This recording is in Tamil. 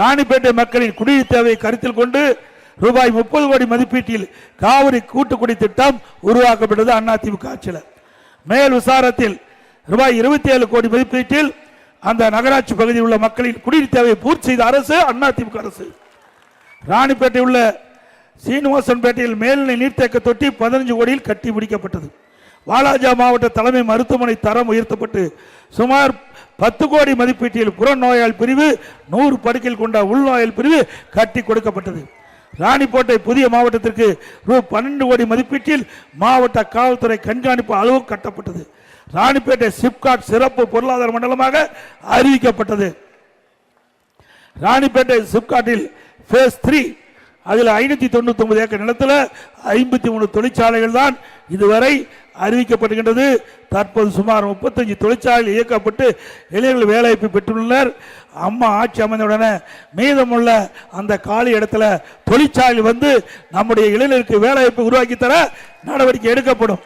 ராணிப்பேட்டை மக்களின் குடிநீர் தேவையை கருத்தில் கொண்டு ரூபாய் முப்பது கோடி மதிப்பீட்டில் காவிரி கூட்டுக்குடி திட்டம் உருவாக்கப்பட்டது அதிமுக ஆட்சியில். மேல் விசாரத்தில் ரூபாய் இருபத்தி ஏழு கோடி மதிப்பீட்டில் அந்த நகராட்சி பகுதியில் உள்ள மக்களின் குடிநீர் தேவையை பூர்த்தி செய்த அரசு அதிமுக அரசு. ராணிப்பேட்டை உள்ள சீனிவாசன்பேட்டையில் மேல்நிலை நீர்த்தேக்க தொட்டி பதினஞ்சு கோடியில் கட்டி முடிக்கப்பட்டது. வாலாஜா மாவட்ட தலைமை மருத்துவமனை தரம் உயர்த்தப்பட்டு சுமார் பத்து கோடி மதிப்பீட்டில் புறநோயால் பிரிவு நூறு படுக்கையில் கொண்ட உள்நோயால் பிரிவு கட்டி கொடுக்கப்பட்டது. ராணிப்பேட்டை புதிய மாவட்டத்திற்கு ரூ. பன்னெண்டு கோடி மதிப்பீட்டில் மாவட்ட காவல்துறை கண்காணிப்பு அளவு கட்டப்பட்டது. ராணிப்பேட்டை சிப்காட் சிறப்பு பொருளாதார மண்டலமாக அறிவிக்கப்பட்டது. ராணிப்பேட்டை சிப்காட்டில் ஃபேஸ் த்ரீ அதில் ஐநூற்றி தொண்ணூத்தி ஏக்கர் நிலத்தில் ஐம்பத்தி மூணு தொழிற்சாலைகள் தான் இதுவரை அறிவிக்கப்படுகின்றது தற்போது சுமார் முப்பத்தஞ்சு தொழிற்சாலைகள் இயக்கப்பட்டு இளைஞர்கள் வேலைவாய்ப்பு பெற்றுள்ளனர். அம்மா ஆட்சி அமைந்தவுடனே மீதமுள்ள அந்த காலி இடத்துல தொழிற்சாலை வந்து நம்முடைய இளைஞருக்கு வேலைவாய்ப்பு உருவாக்கி தர நடவடிக்கை எடுக்கப்படும்.